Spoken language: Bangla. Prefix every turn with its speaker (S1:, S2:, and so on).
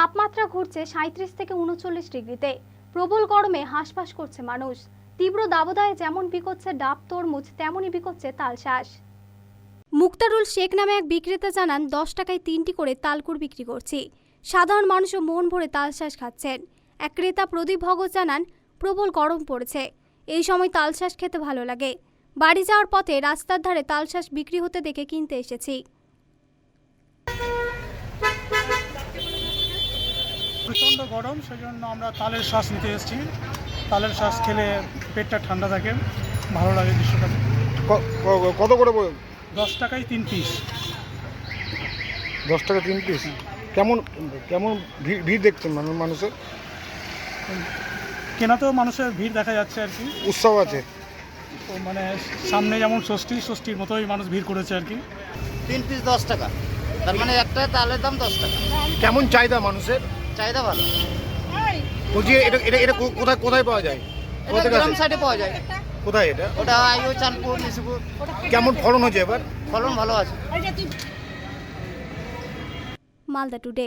S1: তাপমাত্রা ঘুরছে সাঁত্রিশ থেকে উনচল্লিশ ডিগ্রিতে। প্রবল গরমে হাঁসফাঁস করছে মানুষ। তীব্র দাবদাহে যেমন বিকোচ্ছে ডাব, তরমুজ, তেমনই বিকোচ্ছে তালশাঁস। মুক্তারুল শেখ নামে এক বিক্রেতা জানান, দশ টাকায় তিনটি করে তালকুর বিক্রি করছি। সাধারণ মানুষও মন ভরে তালশাঁস খাচ্ছেন। এক ক্রেতা প্রদীপ ভগত জানান, প্রবল গরম পড়েছে। এই সময় তালশাঁস খেতে ভালো লাগে। বাড়ি যাওয়ার পথে রাস্তার ধারে তালশাঁস বিক্রি হতে দেখে কিনতে এসেছি।
S2: প্রচণ্ড গরম সেজন্য আমরা তালের শ্বাস নিতে এসেছি। তালের শ্বাস খেলে পেটটা ঠান্ডা থাকে ভালো লাগে
S3: ক- কত করে বল
S2: দশ টাকায় তিন পিস।
S3: দশ টাকা তিন পিস? কেমন কেমন ভিড় ভিড় দেখছেন মানুষ মানুষের?
S2: কেনাতেও মানুষের ভিড় দেখা যাচ্ছে আর কি।
S3: উৎসব আছে।
S2: তো মানে সামনে যেমন ষষ্ঠী ষষ্ঠীর মতোই মানুষ ভিড় করেছে আর কি।
S4: তিন পিস দশ টাকা। তার মানে একটা তালের দাম দশ টাকা।
S3: কেমন চাহিদা মানুষের?
S4: চাহিদা ভালো।
S3: বলছি এটা এটা এটা কোথায় কোথায় পাওয়া যায়?
S4: এটা গ্রাম সাইডে পাওয়া যায়।
S3: কোথায় এটা?
S4: ওটা আইও চানপুর নিশিপুর।
S3: কেমন ফলন হচ্ছে এবার?
S4: ফলন ভালো আছে।
S1: মালদা টুডে।